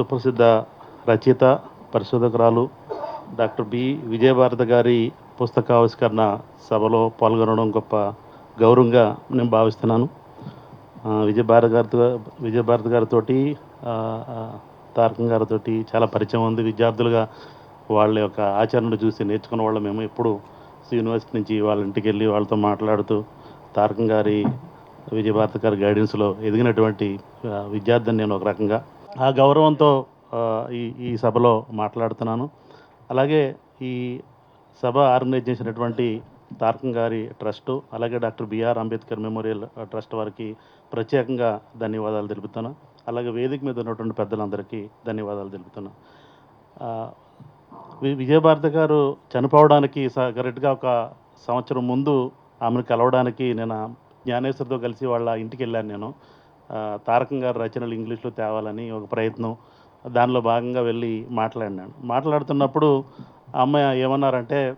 సుప్రసిద్ధ రచయిత పరిశోధకురాలు doctor B. విజయభారత గారి పుస్తకావిష్కరణ సభలో పాల్గొనడం గొప్ప గౌరవంగా నేను భావిస్తున్నాను. ఆ, విజయభారతి గారితో విజయభారతి గారితో తారకం గారితో చాలా పరిచయం ఉంది. విద్యార్థులుగా వాళ్ళ యొక్క ఆచరణ చూసి నేర్చుకున్న వాళ్ళు మేము ఎప్పుడు యూనివర్సిటీ నుంచి వాళ్ళ ఇంటికి వెళ్ళి వాళ్ళతో మాట్లాడుతూ తారకం గారి విజయభారతి గారి గైడెన్స్లో ఎదిగినటువంటి విద్యార్థిని నేను ఒక రకంగా ఆ గౌరవంతో ఈ ఈ సభలో మాట్లాడుతున్నాను. అలాగే ఈ సభ ఆర్గనైజ్ చేసినటువంటి తారకం గారి ట్రస్టు అలాగే doctor BR Ambedkar memorial trust వారికి ప్రత్యేకంగా ధన్యవాదాలు తెలుపుతాను అలాగే వేదిక మీద ఉన్నటువంటి పెద్దలందరికీ ధన్యవాదాలు తెలుపుతాను వి- విజయభారతి గారు చనిపోవడానికి కరెక్ట్గా ఒక సంవత్సరం ముందు ఆమెను కలవడానికి నేను జ్ఞానేశ్వరితో కలిసి వాళ్ళ ఇంటికి వెళ్ళాను నేను. తారకం గారి రచనలు ఇంగ్లీష్లో తేవాలని ఒక ప్రయత్నం. దానిలో భాగంగా వెళ్ళి మాట్లాడినాను. మాట్లాడుతున్నప్పుడు అమ్మాయి ఏమన్నారంటే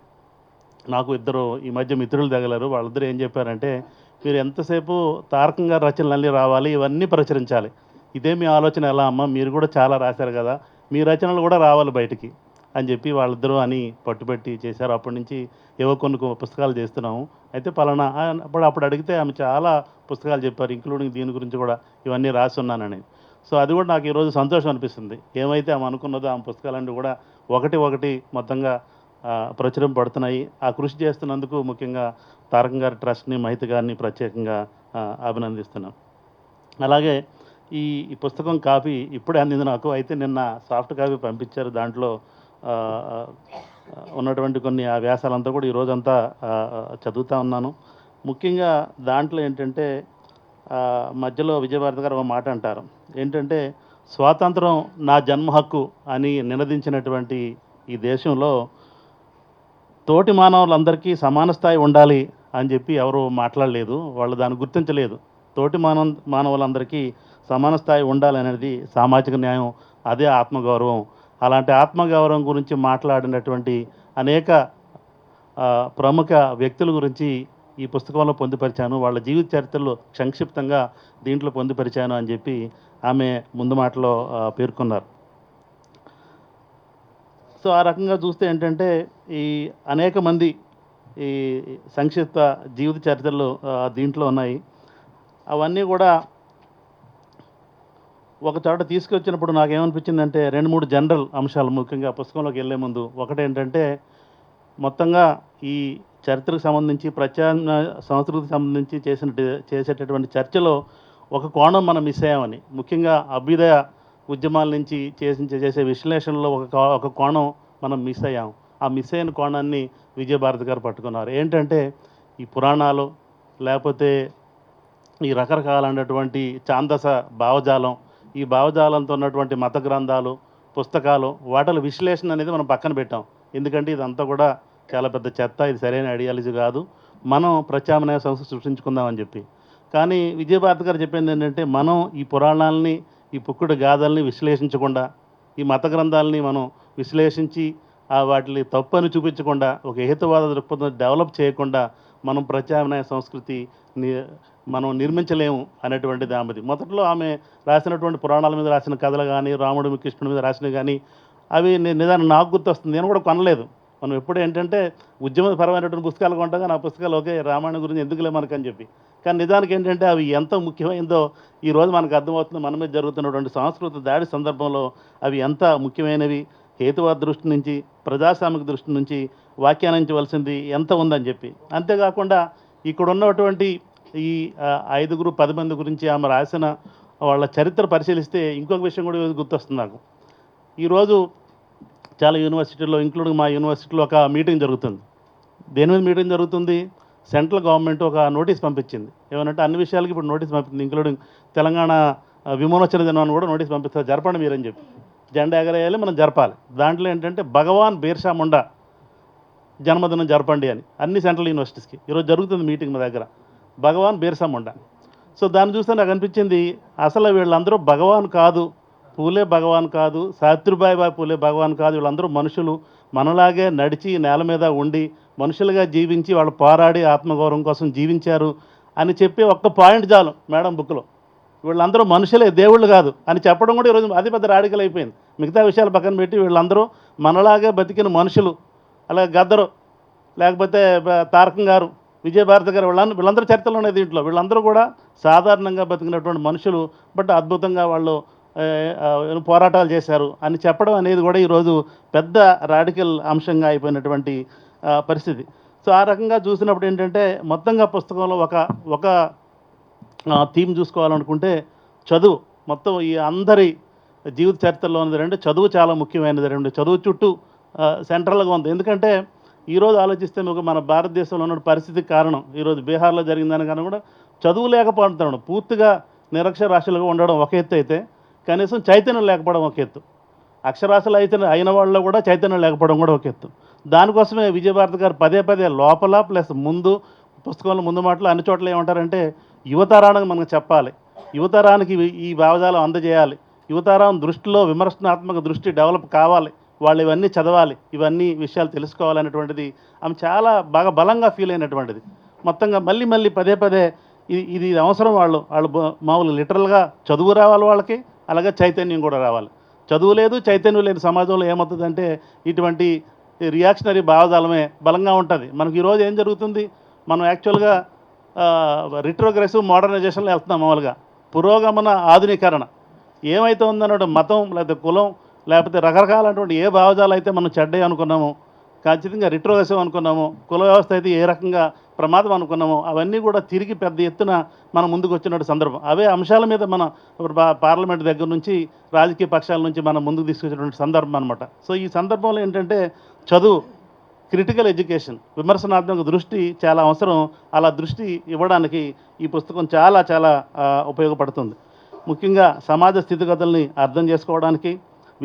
నాకు ఇద్దరు ఈ మధ్య మిత్రులు తగలరు. వాళ్ళిద్దరు ఏం చెప్పారంటే మీరు ఎంతసేపు తారకం గారి రచనలు అన్నీ రావాలి ఇవన్నీ ప్రచురించాలి. ఇదే మీ ఆలోచన ఎలా అమ్మ? మీరు కూడా చాలా రాశారు కదా. మీ రచనలు కూడా రావాలి బయటికి. అని చెప్పి వాళ్ళిద్దరూ అని పట్టుబట్టి చేశారు. అప్పటి నుంచి ఏవో కొన్ని పుస్తకాలు చేస్తున్నాము. అయితే పలానా అప్పుడు అప్పుడు అడిగితే ఆమె చాలా పుస్తకాలు చెప్పారు ఇంక్లూడింగ్ దీని గురించి కూడా ఇవన్నీ రాసి ఉన్నానని. సో అది కూడా నాకు ఈరోజు సంతోషం అనిపిస్తుంది. ఏమైతే ఆమె అనుకున్నదో ఆమె పుస్తకాలన్నీ కూడా ఒకటి ఒకటి మొత్తంగా ప్రచురం పడుతున్నాయి. ఆ కృషి చేస్తున్నందుకు ముఖ్యంగా తారకం గారి ట్రస్ట్ని మహిత గారిని ప్రత్యేకంగా అభినందిస్తున్నాం. అలాగే ఈ పుస్తకం కాపీ ఇప్పుడే అందింది నాకు. అయితే నిన్న సాఫ్ట్ కాపీ పంపించారు దాంట్లో ఉన్నటువంటి కొన్ని ఆ వ్యాసాలంతా కూడా ఈ రోజంతా ఆ, చదువుతా ఉన్నాను. ముఖ్యంగా దాంట్లో ఏంటంటే మధ్యలో విజయభారతి గారు ఒక మాట అంటారు. ఏంటంటే స్వాతంత్రం నా జన్మ హక్కు అని నినదించినటువంటి ఈ దేశంలో తోటి మానవులందరికీ సమాన స్థాయి ఉండాలి అని చెప్పి ఎవరు మాట్లాడలేదు వాళ్ళు దాన్ని గుర్తించలేదు. తోటి మానవ మానవులందరికీ సమాన స్థాయి ఉండాలి అనేది సామాజిక న్యాయం అదే ఆత్మగౌరవం. అలాంటి ఆత్మగౌరవం గురించి మాట్లాడినటువంటి అనేక ప్రముఖ వ్యక్తుల గురించి ఈ పుస్తకంలో పొందుపరిచాను. వాళ్ళ జీవిత చరిత్రలో సంక్షిప్తంగా దీంట్లో పొందుపరిచాను అని చెప్పి ఆమె ముందు మాటలో పేర్కొన్నారు. సో ఆ రకంగా చూస్తే ఏంటంటే ఈ అనేక మంది ఈ సంక్షిప్త జీవిత చరిత్రలు దీంట్లో ఉన్నాయి. అవన్నీ కూడా ఒక చోట తీసుకొచ్చినప్పుడు నాకేమనిపించిందంటే రెండు మూడు జనరల్ అంశాలు ముఖ్యంగా పుస్తకంలోకి వెళ్ళే ముందు. ఒకటేంటంటే మొత్తంగా ఈ చరిత్రకు సంబంధించి ప్రత్యామ్నాయ సంస్కృతికి సంబంధించి చేసిన చేసేటటువంటి చర్చలో ఒక కోణం మనం మిస్ అయ్యామని. ముఖ్యంగా అభ్యుదయ ఉద్యమాల నుంచి చేసి చేసే విశ్లేషణలో ఒక కో- ఒక కోణం మనం మిస్ అయ్యాం. ఆ మిస్ అయిన కోణాన్ని విజయభారతి గారు పట్టుకున్నారు. ఏంటంటే ఈ పురాణాలు లేకపోతే ఈ రకరకాలైనటువంటి ఛాందస భావజాలం ఈ భావజాలంతో ఉన్నటువంటి మత గ్రంథాలు పుస్తకాలు వాటిల విశ్లేషణ అనేది మనం పక్కన పెట్టాం. ఎందుకంటే ఇదంతా కూడా చాలా పెద్ద చెత్త ఇది సరైన ఐడియాలజీ కాదు. మనం ప్రత్యామ్నాయ సంస్థ సృష్టించుకుందామని చెప్పి. కానీ విజయభారత్ గారు చెప్పింది ఏంటంటే మనం ఈ పురాణాలని ఈ పుక్కుడు గాథల్ని విశ్లేషించకుండా ఈ మత గ్రంథాలని మనం విశ్లేషించి ఆ వాటిని తప్పు అని చూపించకుండా ఒక హేతువాద దృక్పథం డెవలప్ చేయకుండా మనం ప్రత్యామ్నాయ సంస్కృతి మనం నిర్మించలేము అనేటువంటిది ఆమెది మొదట్లో ఆమె రాసినటువంటి పురాణాల మీద రాసిన కథలు కానీ రాముడు కృష్ణుడి మీద రాసినవి కానీ అవి ని- నిదానం నాకు గుర్తొస్తుంది. నేను కూడా కొనలేదు. మనం ఎప్పుడు ఏంటంటే ఉద్యమపరమైనటువంటి పుస్తకాలు కొంటాగా నా పుస్తకాలు ఓకే రామాయణం గురించి ఎందుకులే మనకని చెప్పి. కానీ నిజానికి ఏంటంటే అవి ఎంత ముఖ్యమైందో ఈరోజు మనకు అర్థమవుతుంది. మన మీద జరుగుతున్నటువంటి సాంస్కృతిక దాడి సందర్భంలో అవి ఎంత ముఖ్యమైనవి హేతువాద దృష్టి నుంచి ప్రజాస్వామిక దృష్టి నుంచి వ్యాఖ్యానించవలసింది ఎంత ఉందని చెప్పి. అంతేకాకుండా ఇక్కడ ఉన్నటువంటి ఈ ఐదుగురు పది మంది గురించి ఆమె రాసిన వాళ్ళ చరిత్ర పరిశీలిస్తే ఇంకొక విషయం కూడా గుర్తొస్తుంది నాకు. ఈరోజు చాలా యూనివర్సిటీల్లో ఇంక్లూడింగ్ మా యూనివర్సిటీలో ఒక మీటింగ్ జరుగుతుంది. దేని మీద మీటింగ్ జరుగుతుంది? సెంట్రల్ గవర్నమెంట్ ఒక నోటీస్ పంపించింది. ఏమనంటే అన్ని విషయాలకి ఇప్పుడు నోటీస్ పంపించింది ఇంక్లూడింగ్ తెలంగాణ ఆ, విమోచన దినాన్ని కూడా నోటీస్ పంపిస్తారు జరపండి మీరని చెప్పి. జెండా ఎగరేయాలి మనం జరపాలి. దాంట్లో ఏంటంటే భగవాన్ బీర్షా ముండా జన్మదినం జరపండి అని అన్ని సెంట్రల్ యూనివర్సిటీస్కి. ఈరోజు జరుగుతుంది మీటింగ్ మా దగ్గర. భగవాన్ బీర్సా ముండా. సో దాన్ని చూస్తే నాకు అనిపించింది అసలు వీళ్ళందరూ భగవాన్ కాదు పూలే భగవాన్ కాదు సాత్రిబాయి బాయి పూలే భగవాన్ కాదు వీళ్ళందరూ మనుషులు మనలాగే నడిచి నేల మీద ఉండి మనుషులుగా జీవించి వాళ్ళు పోరాడి ఆత్మగౌరవం కోసం జీవించారు అని చెప్పి ఒక్క పాయింట్ చాలు మేడం బుక్లో. వీళ్ళందరూ మనుషులే దేవుళ్ళు కాదు అని చెప్పడం కూడా ఈరోజు అది పెద్ద రాడికల్ అయిపోయింది. మిగతా విషయాలు పక్కన పెట్టి వీళ్ళందరూ మనలాగే బతికిన మనుషులు అలాగే గద్దరు లేకపోతే తారకం గారు విజయభారతి గారు వీళ్ళందరూ వీళ్ళందరూ చరిత్రలో ఉన్నాయి దీంట్లో. వీళ్ళందరూ కూడా సాధారణంగా బతికినటువంటి మనుషులు బట్ అద్భుతంగా వాళ్ళు పోరాటాలు చేశారు అని చెప్పడం అనేది కూడా ఈరోజు పెద్ద రాడికల్ అంశంగా అయిపోయినటువంటి పరిస్థితి. సో ఆ రకంగా చూసినప్పుడు ఏంటంటే మొత్తంగా పుస్తకంలో ఒక ఒక థీమ్ చూసుకోవాలనుకుంటే చదువు. మొత్తం ఈ అందరి జీవిత చరిత్రలో ఉన్నది రెండు. చదువు చాలా ముఖ్యమైనది రెండు. చదువు చుట్టూ సెంట్రల్గా ఉంది. ఎందుకంటే ఈరోజు ఆలోచిస్తే మీకు మన భారతదేశంలో ఉన్న పరిస్థితికి కారణం. ఈరోజు బీహార్లో జరిగిన దానికన్నా కూడా చదువు లేకపోవడం పూర్తిగా నిరక్షరాశులుగా ఉండడం ఒక ఎత్తు అయితే కనీసం చైతన్యం లేకపోవడం ఒక ఎత్తు. అక్షరాస్యులు అయితే అయిన వాళ్ళలో కూడా చైతన్యం లేకపోవడం కూడా ఒక ఎత్తు. దానికోసమే విజయభారతి గారు పదే పదే లోపల ప్లస్ ముందు పుస్తకంలో ముందు మాటలు అన్ని చోట్ల ఏమంటారంటే యువతరానికి మనకు చెప్పాలి. యువతరానికి ఈ భావజాలం అందజేయాలి. యువతరం దృష్టిలో విమర్శనాత్మక దృష్టి డెవలప్ కావాలి. వాళ్ళు ఇవన్నీ చదవాలి ఇవన్నీ విషయాలు తెలుసుకోవాలనేటువంటిది ఆమె చాలా బాగా బలంగా ఫీల్ అయినటువంటిది. మొత్తంగా మళ్ళీ మళ్ళీ పదే పదే ఇది ఇది అవసరం వాళ్ళు వాళ్ళు మామూలు లిటరల్గా చదువు రావాలి వాళ్ళకి అలాగే చైతన్యం కూడా రావాలి. చదువు లేదు చైతన్యం లేని సమాజంలో ఏమవుతుందంటే ఇటువంటి రియాక్షనరీ భావజాలమే బలంగా ఉంటుంది. మనకి ఈరోజు ఏం జరుగుతుంది? మనం యాక్చువల్గా రిట్రోగ్రెసివ్ మోడర్నైజేషన్లో వెళ్తున్నాం మామూలుగా. పురోగమన ఆధునీకరణ. ఏమైతే ఉందన్నట్టు మతం లేకపోతే కులం లేకపోతే రకరకాలటువంటి ఏ భావజాలు అయితే మనం చెడ్డే అనుకున్నామో ఖచ్చితంగా రిట్రోగ్రెసివ్ అనుకున్నాము కుల వ్యవస్థ అయితే ఏ రకంగా ప్రమాదం అనుకున్నామో అవన్నీ కూడా తిరిగి పెద్ద ఎత్తున మన ముందుకు వచ్చినటువంటి సందర్భం. అవే అంశాల మీద మన పార్లమెంట్ దగ్గర నుంచి రాజకీయ పక్షాల నుంచి మనం ముందుకు తీసుకొచ్చినటువంటి సందర్భం అనమాట సో ఈ సందర్భంలో ఏంటంటే చదువు క్రిటికల్ ఎడ్యుకేషన్ విమర్శనాత్మక దృష్టి చాలా అవసరం. అలా దృష్టి ఇవ్వడానికి ఈ పుస్తకం చాలా చాలా ఉపయోగపడుతుంది. ముఖ్యంగా సమాజ స్థితిగతుల్ని అర్థం చేసుకోవడానికి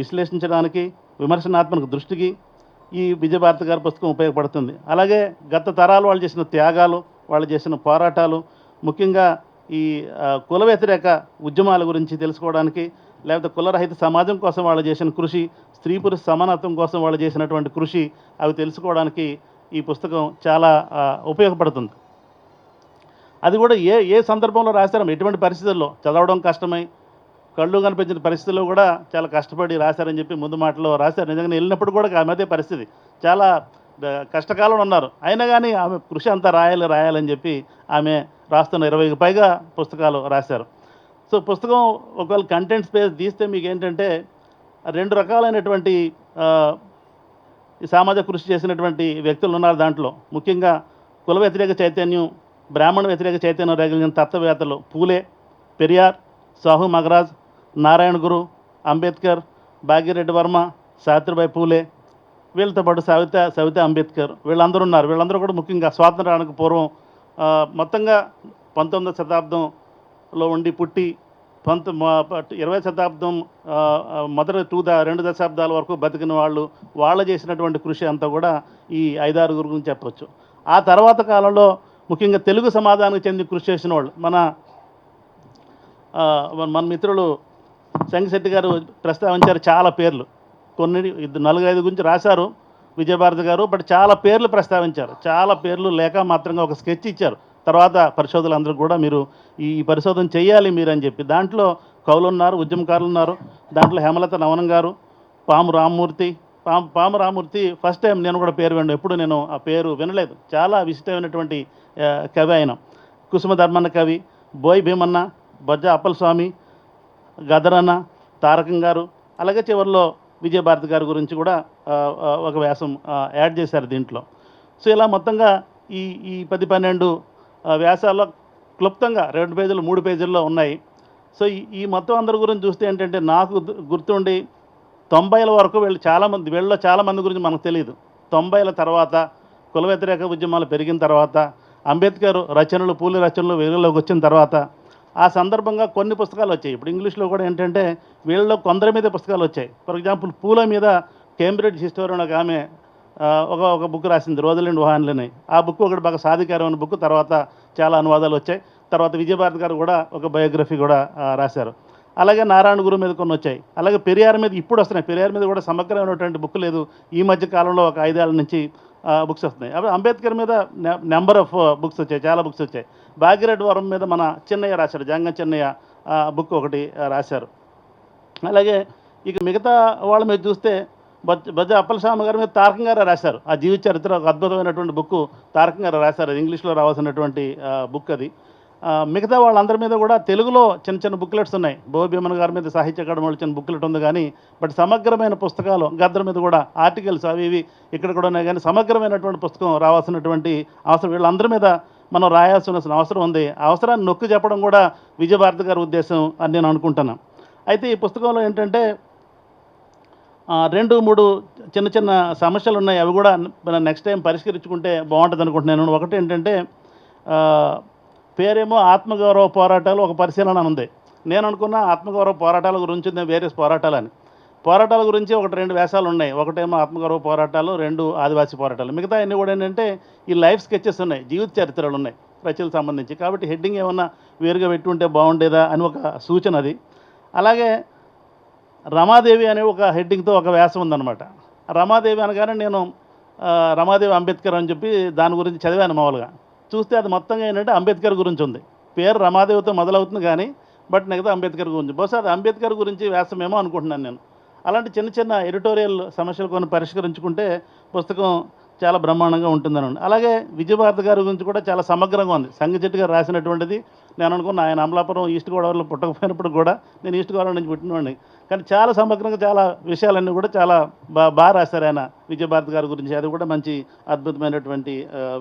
విశ్లేషించడానికి విమర్శనాత్మక దృష్టికి ఈ విజయభారతి గారి పుస్తకం ఉపయోగపడుతుంది. అలాగే గత తరాలు వాళ్ళు చేసిన త్యాగాలు వాళ్ళు చేసిన పోరాటాలు ముఖ్యంగా ఈ కుల వ్యతిరేక ఉద్యమాల గురించి తెలుసుకోవడానికి లేకపోతే కులరహిత సమాజం కోసం వాళ్ళు చేసిన కృషి స్త్రీ పురుష సమానత్వం కోసం వాళ్ళు చేసినటువంటి కృషి అవి తెలుసుకోవడానికి ఈ పుస్తకం చాలా ఉపయోగపడుతుంది. అది కూడా ఏ ఏ సందర్భంలో రాశారో ఎటువంటి పరిస్థితుల్లో? చదవడం కష్టమై కళ్ళు కనిపించిన పరిస్థితుల్లో కూడా చాలా కష్టపడి రాశారని చెప్పి ముందు మాటలో రాశారు. నిజంగా వెళ్ళినప్పుడు కూడా ఆమె అదే పరిస్థితి. చాలా కష్టకాలంలో ఉన్నారు. అయినా కానీ ఆమె కృషి అంతా రాయాలి రాయాలని చెప్పి ఆమె రాస్తున్న ఇరవైకి పైగా పుస్తకాలు రాశారు. సో పుస్తకం ఒకవేళ కంటెంట్ స్పేస్ తీస్తే మీకు ఏంటంటే రెండు రకాలైనటువంటి ఈ సామాజిక కృషి చేసినటువంటి వ్యక్తులు ఉన్నారు దాంట్లో. ముఖ్యంగా కుల వ్యతిరేక చైతన్యం బ్రాహ్మణ వ్యతిరేక చైతన్యం రేగలిగిన తత్వవేత్తలు పూలే పెరియార్ సాహు మగరాజ్ నారాయణ గురు అంబేద్కర్ భాగ్యరెడ్డి వర్మ సావిత్రిబాయి పూలే వీళ్ళతో పాటు సవిత సవిత అంబేద్కర్. వీళ్ళందరూ ఉన్నారు. వీళ్ళందరూ కూడా ముఖ్యంగా స్వాతంత్రానికి పూర్వం మొత్తంగా పంతొమ్మిదవ శతాబ్దంలో ఉండి పుట్టి పంత ఇరవై శతాబ్దం మొదటి టూ ద రెండు దశాబ్దాల వరకు బతికిన వాళ్ళు వాళ్ళు చేసినటువంటి కృషి అంతా కూడా ఈ ఐదారుగురు గురించి చెప్పవచ్చు ఆ తర్వాత కాలంలో ముఖ్యంగా తెలుగు సమాజానికి చెంది కృషి చేసిన వాళ్ళు మన మన- మిత్రులు శంగిశెట్టి గారు ప్రస్తావించారు చాలా పేర్లు. కొన్ని ఇద్దరు నలుగురు ఐదు గురించి రాశారు విజయభారతి గారు బట్ చాలా పేర్లు ప్రస్తావించారు. చాలా పేర్లు లేక మాత్రంగా ఒక స్కెచ్ ఇచ్చారు. తర్వాత పరిశోధకులందరూ కూడా మీరు ఈ పరిశోధన చేయాలి మీరు అని చెప్పి. దాంట్లో కవులు ఉన్నారు ఉద్యమకారులు ఉన్నారు. దాంట్లో హేమలత నవనం గారు పాము రామ్మూర్తి. పాము పాము రామ్మూర్తి ఫస్ట్ టైం నేను కూడా పేరు విన్నాను ఎప్పుడు నేను ఆ పేరు వినలేదు. చాలా విశిష్టమైనటువంటి కవి ఆయన. కుసుమ ధర్మన్న కవి బోయ్ భీమన్న బొజ్జ అప్పలస్వామి గదరన్న తారకం గారు అలాగే చివరిలో విజయభారతి గారి గురించి కూడా ఒక వ్యాసం యాడ్ చేశారు దీంట్లో. సో ఇలా మొత్తంగా ఈ ఈ పది పన్నెండు వ్యాసాల్లో క్లుప్తంగా రెండు పేజీలు మూడు పేజీల్లో ఉన్నాయి. సో ఈ ఈ మొత్తం అందరి గురించి చూస్తే ఏంటంటే నాకు గుర్తుండి తొంభైల వరకు వీళ్ళు చాలామంది వీళ్ళలో చాలామంది గురించి మనకు తెలియదు తొంభైల తర్వాత కుల వ్యతిరేక ఉద్యమాలు పెరిగిన తర్వాత అంబేద్కర్ రచనలు పూలి రచనలు వెలుగులోకి వచ్చిన తర్వాత ఆ సందర్భంగా కొన్ని పుస్తకాలు వచ్చాయి. ఇప్పుడు ఇంగ్లీష్లో కూడా ఏంటంటే వీళ్ళలో కొందరి మీద పుస్తకాలు వచ్చాయి. ఫర్ ఎగ్జాంపుల్ పూల మీద కేంబ్రిడ్జ్ హిస్టోరియన్ ఒక ఆమె ఒక ఒక బుక్ రాసింది రోజలిండ్ వాహన్లని ఆ బుక్ ఒకటి బాగా సాధికారమైన బుక్ తర్వాత చాలా అనువాదాలు వచ్చాయి. తర్వాత విజయభారతి గారు కూడా ఒక బయోగ్రఫీ కూడా రాశారు. అలాగే నారాయణ గురు మీద కొన్ని వచ్చాయి. అలాగే పెరియార్ మీద ఇప్పుడు వస్తున్నాయి. పెరియార్ మీద కూడా సమగ్రమైనటువంటి బుక్ లేదు. ఈ మధ్య కాలంలో ఒక ఐదేళ్ళ నుంచి బుక్స్ వస్తున్నాయి. అప్పుడు అంబేద్కర్ మీద నెంబర్ ఆఫ్ బుక్స్ వచ్చాయి. చాలా బుక్స్ వచ్చాయి. భాగ్యరెడ్డి వరం మీద మన చిన్నయ్య రాశాడు జంగం చిన్నయ్య బుక్ ఒకటి రాశారు. అలాగే ఇక మిగతా వాళ్ళ మీద చూస్తే బజ్జ అప్పలస్వామి గారి మీద తారకం గారు రాశారు. ఆ జీవిత చరిత్ర ఒక అద్భుతమైనటువంటి బుక్ తారకం గారు రాశారు. అది ఇంగ్లీష్లో రావాల్సినటువంటి బుక్ అది. మిగతా వాళ్ళందరి మీద కూడా తెలుగులో చిన్న చిన్న బుక్లెట్స్ ఉన్నాయి. భీమన్ గారి మీద సాహిత్య అకాడమీ చిన్న బుక్లెట్ ఉంది కానీ బట్ సమగ్రమైన పుస్తకాలు గద్దర్ మీద కూడా ఆర్టికల్స్ అవి ఇవి ఇక్కడ కూడా ఉన్నాయి కానీ సమగ్రమైనటువంటి పుస్తకం రావాల్సినటువంటి అవసరం వీళ్ళందరి మీద మనం రాయాల్సిన అవసరం ఉంది. అవసరాన్ని నొక్కి చెప్పడం కూడా విజయభారతి గారి ఉద్దేశం అని నేను అనుకుంటున్నాను అయితే ఈ పుస్తకంలో ఏంటంటే రెండు మూడు చిన్న చిన్న సమస్యలు ఉన్నాయి. అవి కూడా నెక్స్ట్ టైం పరిష్కరించుకుంటే బాగుంటుంది అనుకుంటున్నాను ఒకటి ఏంటంటే పేరేమో ఆత్మగౌరవ పోరాటాలు ఒక పరిశీలన ఉంది. నేను అనుకున్న ఆత్మగౌరవ పోరాటాల గురించి నేను వేరే పోరాటాలని పోరాటాల గురించి ఒకటి రెండు వేషాలు ఉన్నాయి. ఒకటేమో ఆత్మగౌరవ పోరాటాలు రెండు ఆదివాసీ పోరాటాలు. మిగతా అన్ని కూడా ఏంటంటే ఈ లైఫ్ స్కెచెస్ ఉన్నాయి జీవిత చరిత్రలు ఉన్నాయి రచనలకు సంబంధించి. కాబట్టి హెడ్డింగ్ ఏమన్నా వేరుగా పెట్టుంటే బాగుండేదా అని ఒక సూచన అది. అలాగే రమాదేవి అనే ఒక హెడ్డింగ్తో ఒక వ్యాసం ఉందన్నమాట. రమాదేవి అనగానే నేను రమాదేవి అంబేద్కర్ అని చెప్పి దాని గురించి చదివాను మామూలుగా. చూస్తే అది మొత్తంగా ఏంటంటే అంబేద్కర్ గురించి ఉంది. పేరు రమాదేవితో మొదలవుతుంది కానీ బట్ మిగతా అంబేద్కర్ గురించి. బహుశా అది అంబేద్కర్ గురించి వ్యాసమేమో అనుకుంటున్నాను నేను. అలాంటి చిన్న చిన్న ఎడిటోరియల్ సమస్యలు కొన్ని పరిష్కరించుకుంటే పుస్తకం చాలా బ్రహ్మాండంగా ఉంటుందని. అలాగే విజయభారతి గారి గురించి కూడా చాలా సమగ్రంగా ఉంది. సంగచెట్టు గారు రాసినటువంటిది నేను అనుకున్న ఆయన అమలాపురం ఈస్ట్ గోదావరిలో పుట్టకపోయినప్పుడు కూడా నేను ఈస్ట్ గోదావరి నుంచి పుట్టినవాడిని. కానీ చాలా సమగ్రంగా చాలా విషయాలన్నీ కూడా చాలా బా బాగా రాశారు ఆయన విజయభారతి గారి గురించి. అది కూడా మంచి అద్భుతమైనటువంటి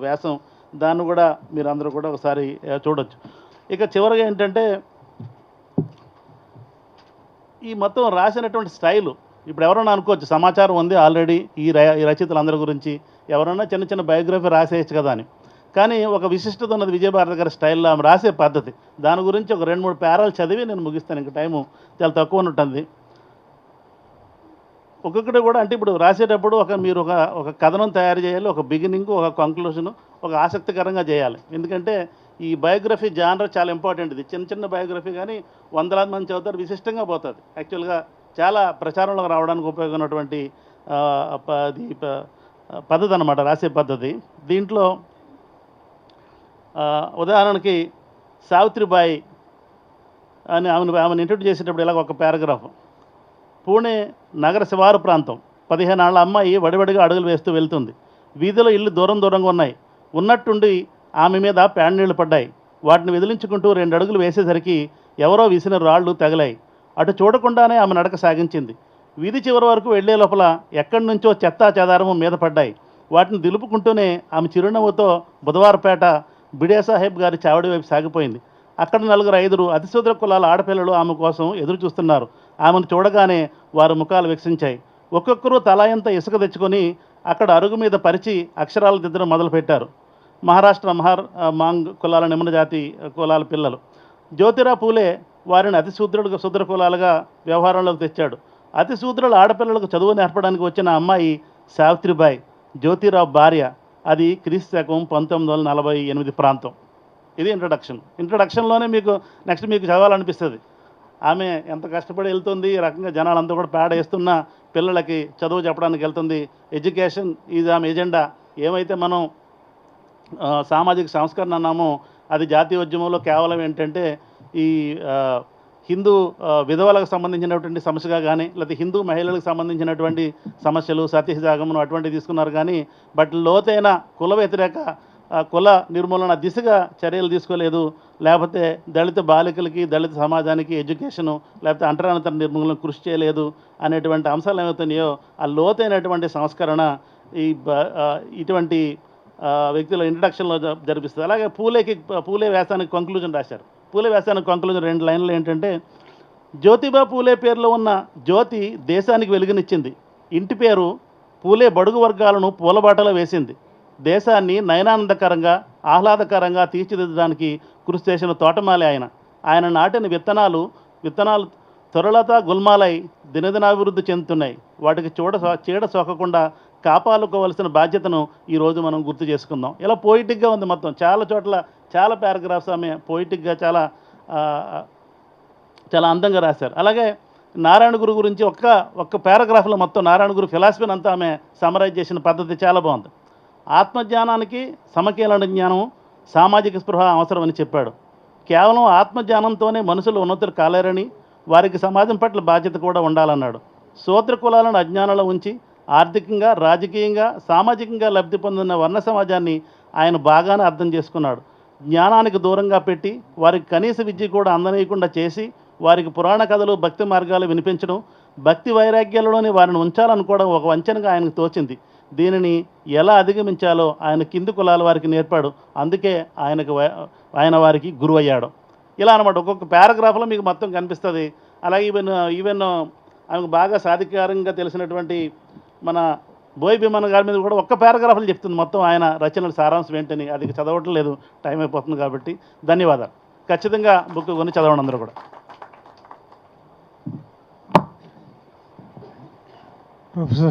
వ్యాసం దాన్ని కూడా మీరు అందరూ కూడా ఒకసారి చూడొచ్చు. ఇక చివరిగా ఏంటంటే ఈ మొత్తం రాసినటువంటి స్టైలు ఇప్పుడు ఎవరైనా అనుకోవచ్చు సమాచారం ఉంది ఆల్రెడీ ఈ ర ఈ రచయితలందరి గురించి. ఎవరైనా చిన్న చిన్న బయోగ్రఫీ రాసేయచ్చు కదా అని. కానీ ఒక విశిష్టత ఉన్నది విజయభారతి గారి స్టైల్లో ఆమె రాసే పద్ధతి. దాని గురించి ఒక రెండు మూడు పేరాలు చదివి నేను ముగిస్తాను ఇంకా టైము చాలా తక్కువ ఉంటుంది ఒక్కొక్కటి కూడా అంటే ఇప్పుడు రాసేటప్పుడు ఒక మీరు ఒక ఒక కథనం తయారు చేయాలి ఒక బిగినింగ్ ఒక కంక్లూషన్ ఒక ఆసక్తికరంగా చేయాలి. ఎందుకంటే ఈ బయోగ్రఫీ జానర్ చాలా ఇంపార్టెంట్ ఇది. చిన్న చిన్న బయోగ్రఫీ కానీ వందలాది మంది చదువుతారు విశిష్టంగా పోతుంది యాక్చువల్గా చాలా ప్రచారంలోకి రావడానికి ఉపయోగమైనటువంటి ప- అది పద్ధతి అనమాట రాసే పద్ధతి. దీంట్లో ఉదాహరణకి సావిత్రిబాయి అని ఆమెను ఆమెను ఇంట్రడ్యూస్ చేసేటప్పుడు ఇలాగ ఒక పారాగ్రాఫ్. పూణే నగర శివారు ప్రాంతం. పదిహేను నాళ్ళ అమ్మాయి వడివడిగా అడుగులు వేస్తూ వెళ్తుంది. వీధిలో ఇల్లు దూరం దూరంగా ఉన్నాయి. ఉన్నట్టుండి ఆమె మీద ప్యాన్ నీళ్ళు పడ్డాయి. వాటిని వెదిలించుకుంటూ రెండు అడుగులు వేసేసరికి ఎవరో విసిన రాళ్ళు తగిలాయి. అటు చూడకుండానే ఆమె నడక సాగించింది. వీధి చివరి వరకు వెళ్ళే లోపల ఎక్కడి నుంచో చెత్తా చెదారము మీద పడ్డాయి. వాటిని దులుపుకుంటూనే ఆమె చిరునవ్వుతో బుధవారపేట బిడే సాహెబ్ గారి చావడి వైపు సాగిపోయింది. అక్కడ నలుగురు ఐదురు అతిశూద్ర కులాల ఆడపిల్లలు ఆమె కోసం ఎదురు చూస్తున్నారు ఆమెను చూడగానే వారి ముఖాలు వికసించాయి. ఒక్కొక్కరు తలాయంత ఇసుక తెచ్చుకొని అక్కడ అరుగు మీద పరిచి అక్షరాలు దిద్దడం మొదలుపెట్టారు. మహారాష్ట్ర మహార్ మాంగ్ కులాల నిమ్న జాతి కులాల పిల్లలు. జ్యోతిరా పూలే వారిని అతి శూద్రుడు శూద్ర కులాలుగా వ్యవహారంలోకి తెచ్చాడు. అతి శూద్రుల ఆడపిల్లలకు చదువు నేర్పడానికి వచ్చిన అమ్మాయి సావిత్రిబాయి జ్యోతిరావు భార్య. అది క్రీస్తు శకం పంతొమ్మిది వందల నలభై ఎనిమిది ప్రాంతం. ఇది ఇంట్రడక్షన్ ఇంట్రడక్షన్లోనే మీకు నెక్స్ట్ మీకు చదవాలనిపిస్తుంది. ఆమె ఎంత కష్టపడి వెళ్తుంది ఈ రకంగా జనాలంతా కూడా పేడ వేస్తున్న పిల్లలకి చదువు చెప్పడానికి వెళ్తుంది. ఎడ్యుకేషన్ ఈజ్ ఆమె ఎజెండా ఏమైతే మనం సామాజిక సంస్కరణ అన్నామో అది జాతీయ ఉద్యమంలో కేవలం ఏంటంటే ఈ హిందూ విధవలకు సంబంధించినటువంటి సమస్యగా కానీ లేకపోతే హిందూ మహిళలకు సంబంధించినటువంటి సమస్యలు సతీసజాగమనం అటువంటివి తీసుకున్నారు కానీ బట్ లోతైన కుల వ్యతిరేక కుల నిర్మూలన దిశగా చర్యలు తీసుకోలేదు. లేకపోతే దళిత బాలికలకి దళిత సమాజానికి ఎడ్యుకేషను లేకపోతే అంటరానితన నిర్మూలన కృషి చేయలేదు అనేటువంటి అంశాలు ఏమవుతున్నాయో ఆ లోతైనటువంటి సంస్కరణ ఈ ఇటువంటి వ్యక్తుల ఇంట్రడక్షన్లో జరిపిస్తుంది. అలాగే పూలేకి పూలే వ్యాసానికి కంక్లూజన్ రాశారు. పూలే వ్యాసానికి కంక్లూజన్ రెండు లైన్లు ఏంటంటే జ్యోతిబా పూలే పేరులో ఉన్న జ్యోతి దేశానికి వెలుగునిచ్చింది. ఇంటి పేరు పూలే బడుగు వర్గాలను పూలబాటలో వేసింది. దేశాన్ని నయనానందకరంగా ఆహ్లాదకరంగా తీర్చిదిద్దడానికి కృషి చేసిన తోటమాలి ఆయన. ఆయన నాటిన విత్తనాలు విత్తనాలు త్వరలత గుల్మాలై దినదినాభివృద్ధి చెందుతున్నాయి. వాటికి చూడ చీడ సోకకుండా కాపాడుకోవలసిన బాధ్యతను ఈరోజు మనం గుర్తు చేసుకుందాం. ఇలా పోయిటిక్గా ఉంది మొత్తం. చాలా చోట్ల చాలా పారాగ్రాఫ్స్ ఆమె పోయిటిక్గా చాలా చాలా అందంగా రాశారు. అలాగే నారాయణ గురు గురించి ఒక్క ఒక్క పారాగ్రాఫ్లో మొత్తం నారాయణ గురు ఫిలాసఫీని అంతా ఆమె సమరైజ్ చేసిన పద్ధతి చాలా బాగుంది. ఆత్మజ్ఞానానికి సమకీలన జ్ఞానం సామాజిక స్పృహ అవసరమని చెప్పాడు. కేవలం ఆత్మజ్ఞానంతోనే మనుషులు ఉన్నతులు కాలేరని వారికి సమాజం పట్ల బాధ్యత కూడా ఉండాలన్నాడు. శూద్ర కులాలను అజ్ఞానంలో ఉంచి ఆర్థికంగా రాజకీయంగా సామాజికంగా లబ్ధి పొందిన వర్ణ సమాజాన్ని ఆయన బాగానే అర్థం చేసుకున్నాడు. జ్ఞానానికి దూరంగా పెట్టి వారికి కనీస విద్య కూడా అందనీయకుండా చేసి వారికి పురాణ కథలు భక్తి మార్గాలు వినిపించడం భక్తి వైరాగ్యాలలోని వారిని ఉంచాలనుకోవడం ఒక వంచనగా ఆయనకు తోచింది. దీనిని ఎలా అధిగమించాలో ఆయన కింది కులాల వారికి నేర్పాడు. అందుకే ఆయనకు వై- ఆయన వారికి గురువు అయ్యాడు. ఇలా అనమాట ఒక్కొక్క పారాగ్రాఫ్లో మీకు మొత్తం కనిపిస్తుంది. అలాగే ఈవెన్ ఈవెన్ ఆమెకు బాగా సాధికారంగా తెలిసినటువంటి మన బోయ్ భీమన్ గారి మీద కూడా ఒక్క పారాగ్రాఫ్లు చెప్తుంది మొత్తం ఆయన రచనల సారాంశం ఏంటని. అది చదవటం లేదు. టైం అయిపోతుంది కాబట్టి. ధన్యవాదాలు. ఖచ్చితంగా బుక్ కొని చదవండి అందరూ కూడా. ప్రొఫెసర్